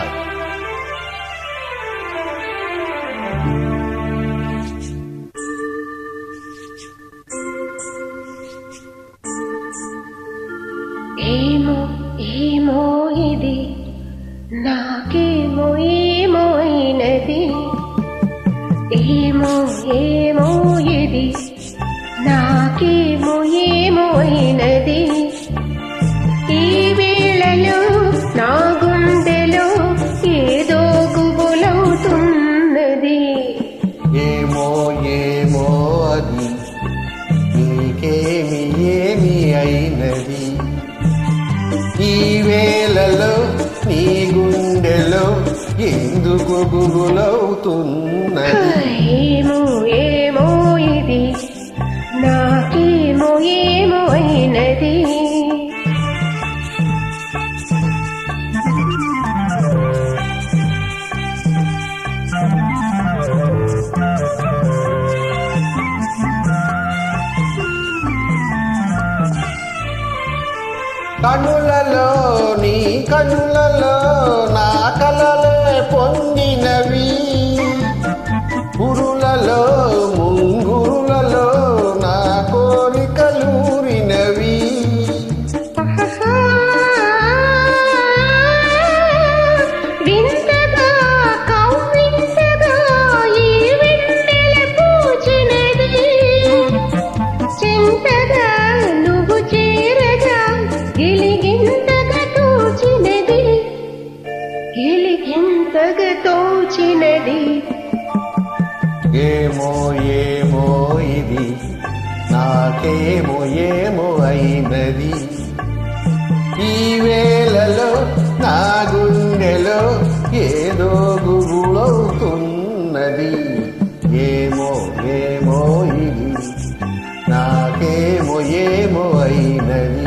Hi ఏమో ఏమో ఇది నాకేమో ఏమో అయినది ఏమో ఏమో ఏమి అయినది? ఈ వేళలో నీ గుండెలో ఎందుకు గుగులవుతున్నది కనులలో నీ కనులలో నా కలలే పొందినవి తోచినది ఏమో ఏమో ఇది నాకేమో ఏమో అయినది. ఈ వేళలో నా గుండెలో ఏదో గుగులవుతున్నది ఏమో ఏమో ఇది నాకేమో ఏమో అయినది.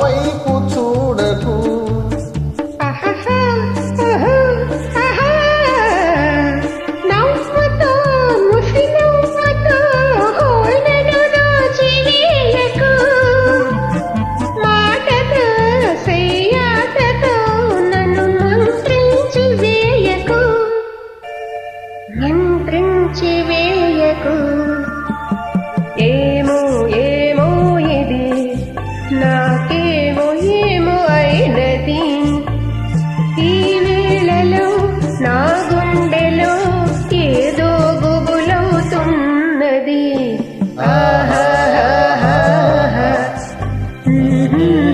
Mm-hmm.